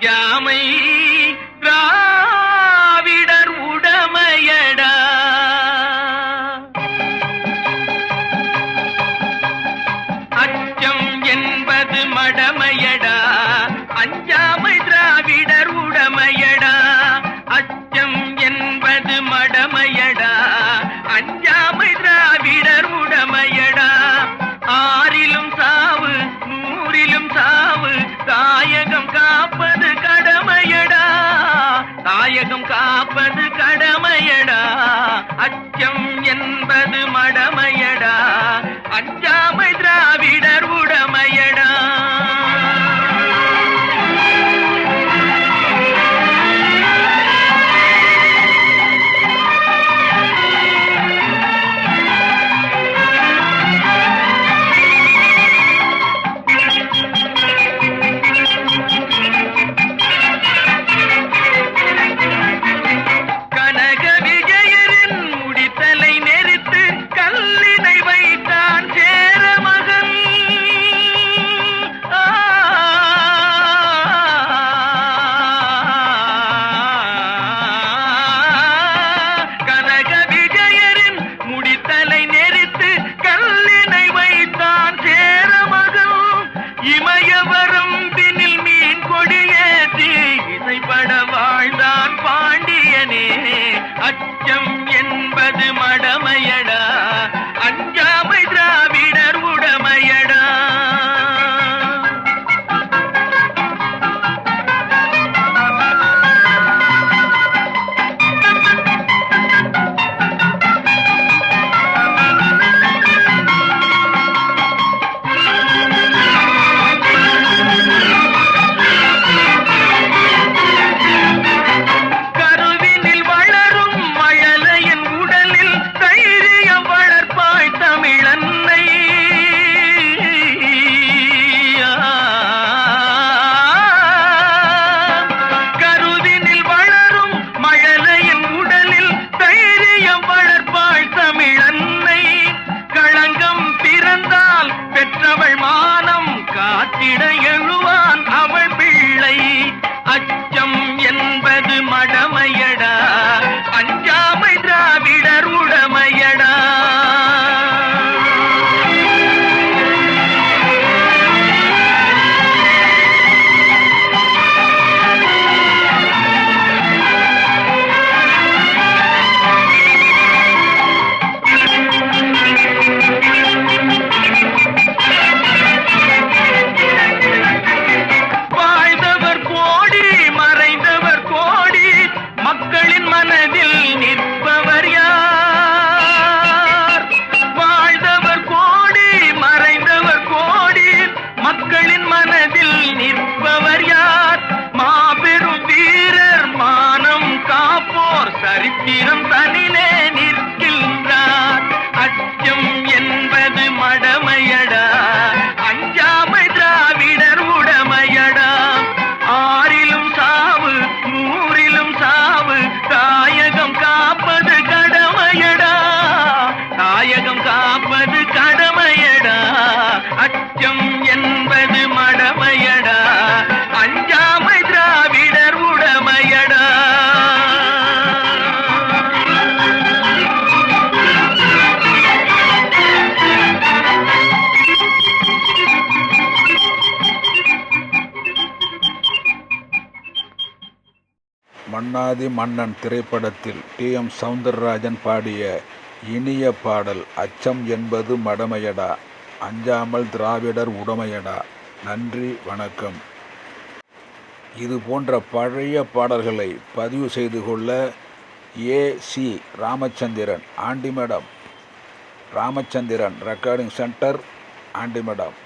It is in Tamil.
யாமை திராவிடர் உடமையடா. அச்சம் என்பது மடமை தாயகம் காப்பது கடமையடா. அச்சம் என்பது மடமையடா. அஞ்சாமை திராவிடர் உடமை சரித்திரம் தனிலே மன்னாதி மன்னன் திரைப்படத்தில் டி. எம். சவுந்தரராஜன் பாடிய இனிய பாடல் அச்சம் என்பது மடமையடா அஞ்சாமல் திராவிடர் உடமையடா நன்றி வணக்கம் இது போன்ற பழைய பாடல்களை பதிவு செய்து கொள்ள A. C. Ramachandran Andimadam. Ramachandran recording centre Andimadam.